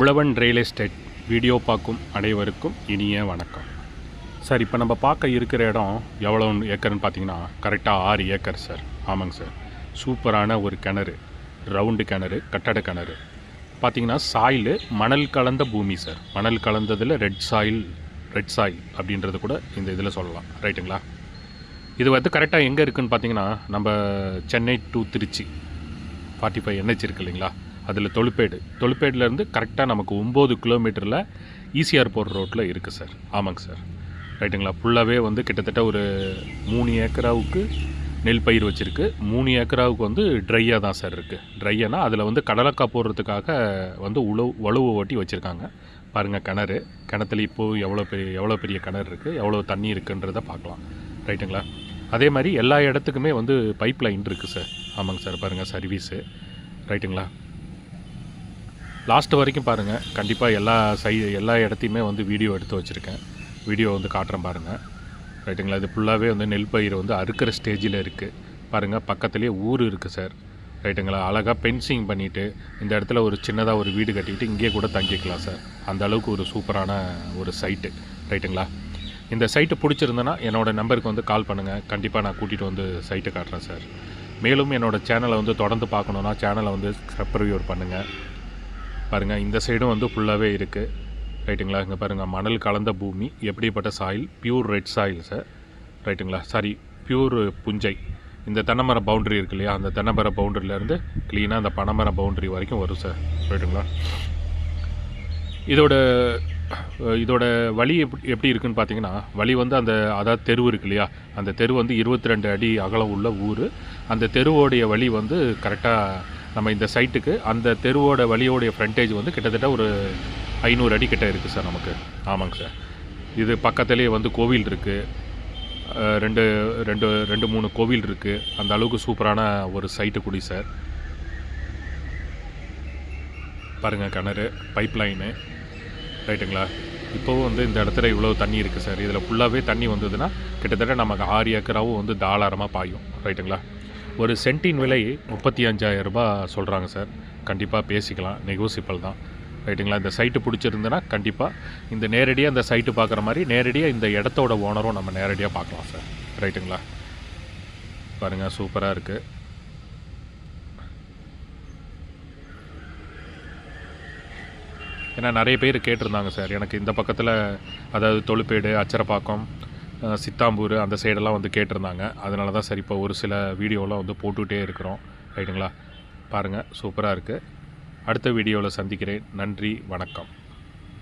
உழவன் real estate video பார்க்கும் அனைவருக்கும் இனிய வணக்கம். சார் இப்போ நம்ம பார்க்க இருக்கிற இடம் எவ்வளோ ஏக்கர்னு பார்த்தீங்கன்னா கரெக்டாக ஆறு ஏக்கர் சார் ஆமாங்க சார் சூப்பரான ஒரு கிணறு. ரவுண்டு கிணறு கட்டட கிணறு. பார்த்தீங்கன்னா சாயில் மணல் கலந்த பூமி சார் மணல் கலந்ததில் ரெட் சாயில் ரெட் சாயில் அப்படின்றது கூட இந்த இதில் சொல்லலாம். ரைட்டுங்களா இது வந்து கரெக்டாக எங்கே இருக்குதுன்னு பார்த்தீங்கன்னா நம்ம Chennai to Trichy. Forty five NH இருக்கு இல்லைங்களா? அதில் தொழுப்பேடு. தொழுப்பேடுலேருந்து கரெக்டாக நமக்கு ஒம்பது கிலோமீட்டரில் ஈசிஆர் போகிற ரோட்டில் இருக்குது சார் ஆமாங்க சார் ரைட்டுங்களா ஃபுல்லாகவே வந்து கிட்டத்தட்ட ஒரு மூணு ஏக்கராவுக்கு நெல் பயிர் வச்சுருக்கு. மூணு ஏக்கராவுக்கு வந்து ட்ரையாக தான் சார் இருக்குது ட்ரையானா அதில் வந்து கடலக்காய் போடுறதுக்காக வந்து உழவு உழவு ஓட்டி வச்சுருக்காங்க. பாருங்கள் கிணறு. கிணத்துல இப்போது எவ்வளோ பெரிய எவ்வளோ பெரிய கிணறு இருக்குது எவ்வளோ தண்ணி இருக்குன்றதை பார்க்கலாம். ரைட்டுங்களா அதே மாதிரி எல்லா இடத்துக்குமே வந்து பைப் லைன் இருக்குது சார் ஆமாங்க சார் பாருங்கள் சர்வீஸு ரைட்டுங்களா லாஸ்ட் வரைக்கும் பாருங்கள் கண்டிப்பாக எல்லா சை எல்லா இடத்தையுமே வந்து வீடியோ எடுத்து வச்சுருக்கேன். வீடியோ வந்து காட்டுறேன் பாருங்கள் ரைட்டுங்களா இது ஃபுல்லாகவே வந்து நெல் பயிர் வந்து அறுக்கிற ஸ்டேஜில் இருக்குது பாருங்கள் பக்கத்துலேயே ஊர் இருக்குது சார் ரைட்டுங்களா அழகாக பென்சிங் பண்ணிவிட்டு இந்த இடத்துல ஒரு சின்னதாக ஒரு வீடு கட்டிக்கிட்டு இங்கேயே கூட தங்கிக்கலாம் சார் அந்த அளவுக்கு ஒரு சூப்பரான ஒரு சைட்டு ரைட்டுங்களா இந்த சைட்டு பிடிச்சிருந்தேன்னா என்னோடய நம்பருக்கு வந்து கால் பண்ணுங்கள் கண்டிப்பாக நான் கூட்டிகிட்டு வந்து சைட்டை காட்டுறேன் சார் மேலும் என்னோடய சேனலை வந்து தொடர்ந்து பார்க்கணுன்னா சேனலை வந்து சப்ரிவியூர் பண்ணுங்கள் பாருங்கள் இந்த சைடும் வந்து ஃபுல்லாகவே இருக்குது ரைட்டுங்களா இங்கே பாருங்கள் மணல் கலந்த பூமி எப்படிப்பட்ட soil pure red soil sir ரைட்டுங்களா சாரி பியூர் புஞ்சை. இந்த தென்னமர பவுண்ட்ரி இருக்கு இல்லையா? அந்த தென்னைமர பவுண்ட்ரிலேருந்து க்ளீனாக அந்த பனைமர பவுண்ட்ரி வரைக்கும் வரும் சார் ரைட்டுங்களா இதோட இதோட வழி எப்படி எப்படி இருக்குன்னு பார்த்தீங்கன்னா வழி வந்து அந்த அதாவது தெரு இருக்கு இல்லையா? அந்த தெரு வந்து இருபத்தி ரெண்டு அடி அகலம் உள்ள ஊர். அந்த தெருவோடைய வழி வந்து கரெக்டாக நம்ம இந்த சைட்டுக்கு அந்த தெருவோட வழியோடைய ஃப்ரண்டேஜ் வந்து கிட்டத்தட்ட ஒரு ஐநூறு அடி கிட்ட இருக்குது சார் நமக்கு. ஆமாங்க சார். இது பக்கத்துலேயே வந்து கோவில் இருக்குது ரெண்டு ரெண்டு ரெண்டு மூணு கோவில் இருக்குது அந்த அளவுக்கு சூப்பரான ஒரு சைட்டு குடி சார். பாருங்கள் கிணறு பைப் லைனு ரைட்டுங்களா? இப்போவும் வந்து இந்த இடத்துல இவ்வளோ தண்ணி இருக்குது சார். இதில் ஃபுல்லாகவே தண்ணி வந்ததுன்னா கிட்டத்தட்ட நமக்கு ஆறு ஏக்கராவும் வந்து தாராளமாக பாயும். ரைட்டுங்களா? ஒரு சென்ட்டின் விலை முப்பத்தி அஞ்சாயிரம் ரூபாய் சொல்கிறாங்க சார். கண்டிப்பாக பேசிக்கலாம். நெகோசியபிள் தான். ரைட்டுங்களா? இந்த சைட்டு பிடிச்சிருந்தனா கண்டிப்பாக இந்த நேரடியாக இந்த சைட்டு பார்க்குற மாதிரி நேரடியாக இந்த இடத்தோட ஓனரும் நம்ம நேரடியாக பார்க்கலாம் சார். ரைட்டுங்களா? பாருங்கள் சூப்பராக இருக்குது ஏன்னா நிறைய பேர் கேட்டிருந்தாங்க சார். எனக்கு இந்த பக்கத்தில் அதாவது தொழுப்பேடு அச்சரப்பாக்கம் சித்தாம்பூர் அந்த சைடெல்லாம் வந்து கேட்டிருந்தாங்க. அதனால தான் சரி இப்போ ஒரு சில வீடியோலாம் வந்து போட்டுகிட்டே இருக்கிறோம். ரைட்டுங்களா? பாருங்கள் சூப்பராக இருக்குது அடுத்த வீடியோவில் சந்திக்கிறேன். நன்றி வணக்கம்.